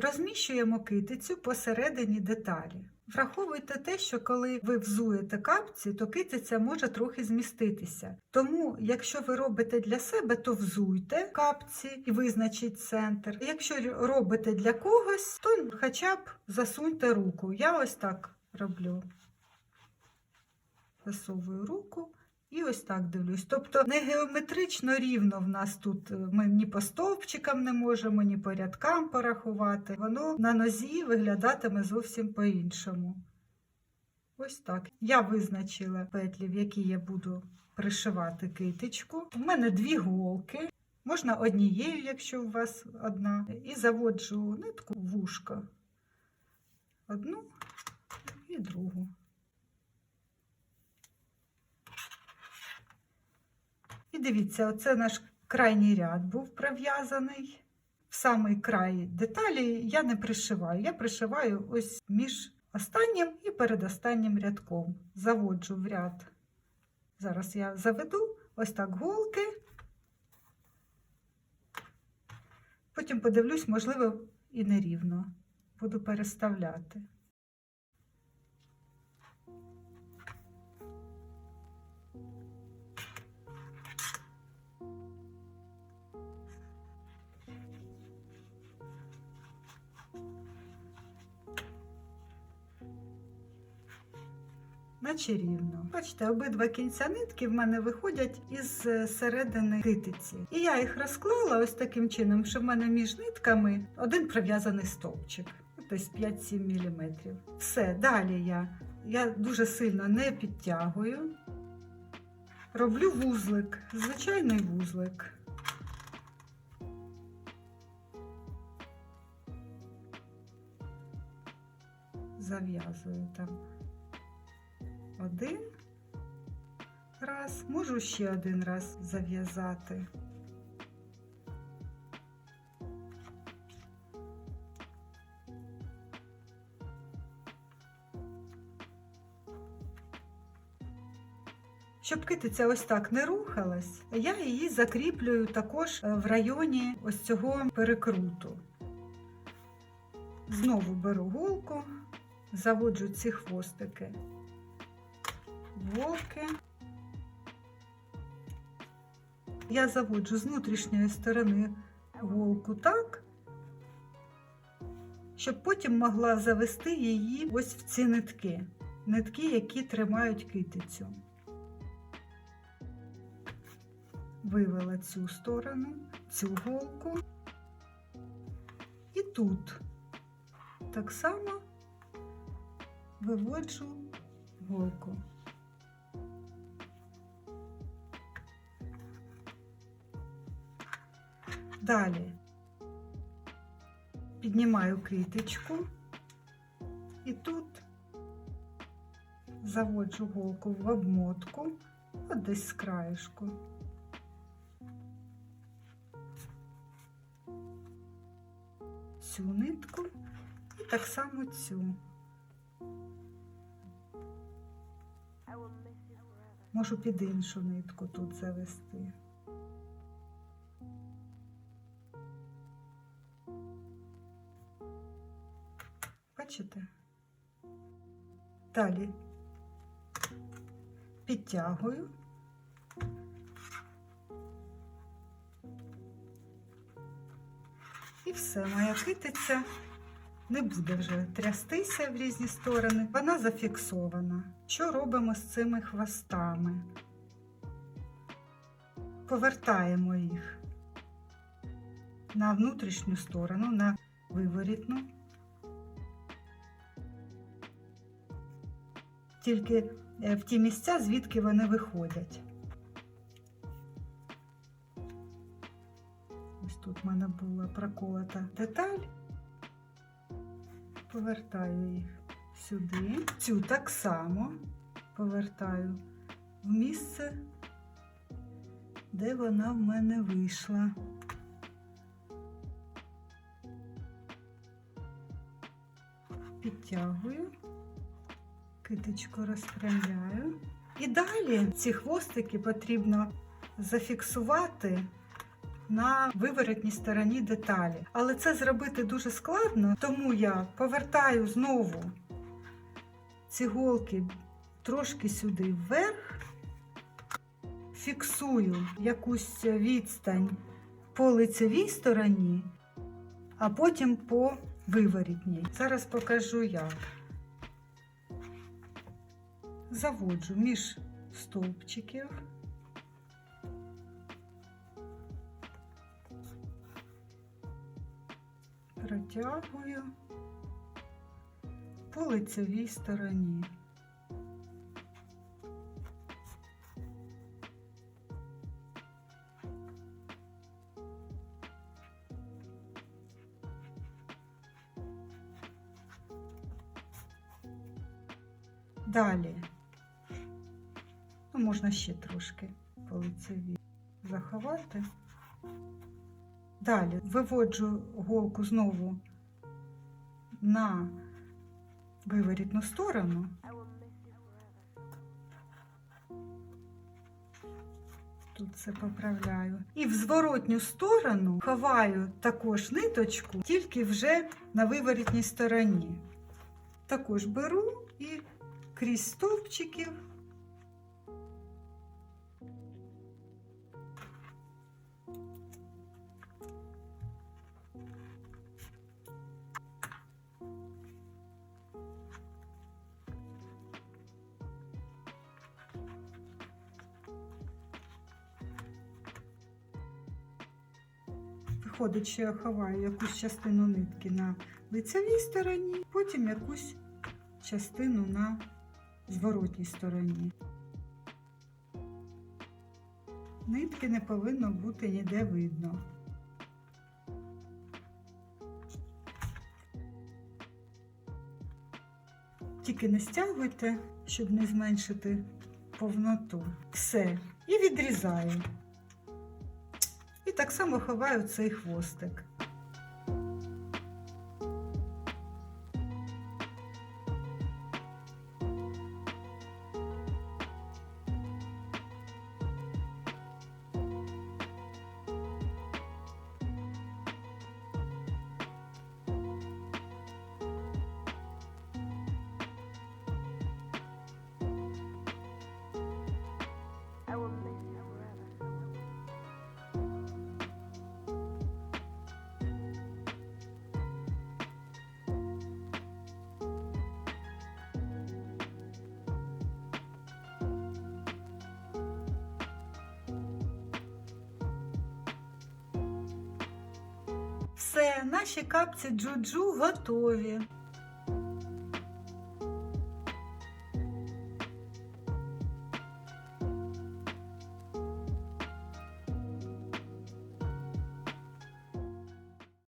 Розміщуємо китицю посередині деталі. Враховуйте те, що коли ви взуєте капці, то китиця може трохи зміститися. Тому, якщо ви робите для себе, то взуйте капці і визначіть центр. Якщо робите для когось, то хоча б засуньте руку. Я ось так роблю. Засовую руку. І ось так дивлюсь. Тобто не геометрично рівно в нас тут е, ми ні по стовпчикам не можемо, ні по рядкам порахувати. Воно на нозі виглядатиме зовсім по-іншому. Ось так. Я визначила петлі, в які я буду пришивати китичку. У мене дві голки. Можна однією, якщо у вас одна. І заводжу нитку в вушко. Одну і другу. І дивіться, оце наш крайній ряд був прив'язаний. В самий край деталі я не пришиваю. Я пришиваю ось між останнім і передостаннім рядком. Заводжу в ряд. Зараз я заведу ось так голки. Потім подивлюсь, можливо, і нерівно. Буду переставляти. Наче рівно. Бачите, обидва кінця нитки в мене виходять із е, середини китиці. І я їх розклала ось таким чином, що в мене між нитками один прив'язаний стовпчик, десь 5-7 мм. Все, далі я, я дуже сильно не підтягую. Роблю вузлик, звичайний вузлик. Зав'язую там один раз, можу ще один раз зав'язати. Щоб китиця ось так не рухалась, я її закріплюю також е, в районі ось цього перекруту. Знову беру голку, заводжу ці хвостики волки. Я заводжу з внутрішньої сторони голку так, щоб потім могла завести її ось в ці нитки. Нитки, які тримають китицю. Вивела цю сторону, цю голку. І тут так само виводжу голку. Далі піднімаю китичку і тут заводжу голку в обмотку, от десь з краєшку. Цю нитку і так само цю. Можу під іншу нитку тут завести. Бачите? Далі підтягую. І все, моя китиця не буде вже трястися в різні сторони. Вона зафіксована. Що робимо з цими хвостами? Повертаємо їх на внутрішню сторону, на виворітну. Тільки е, в ті місця, звідки вони виходять. Ось тут в мене була проколота деталь. Повертаю їх сюди. Цю так само повертаю в місце, де вона в мене вийшла. Підтягую, китичку розпрямляю. І далі ці хвостики потрібно зафіксувати на виворотній стороні деталі. Але це зробити дуже складно, тому я повертаю знову ці голки трошки сюди вверх, фіксую якусь відстань по лицевій стороні, а потім по виворітній. Зараз покажу як. Заводжу між стовпчиків. Протягую по лицевій стороні. Далі. Можна ще трошки по лицевій заховати. Далі виводжу голку знову на виворітну сторону. Тут це поправляю. І в зворотню сторону ховаю також ниточку, тільки вже на виворітній стороні. Також беру і крізь стовпчиків Виходить, що я ховаю якусь частину нитки на лицевій стороні, потім якусь частину на зворотній стороні. Нитки не повинно бути ніде видно. Тільки не стягуйте, щоб не зменшити повноту. Все. І відрізаю. Так само ховаю цей хвостик. Все, наші капці джуджу готові.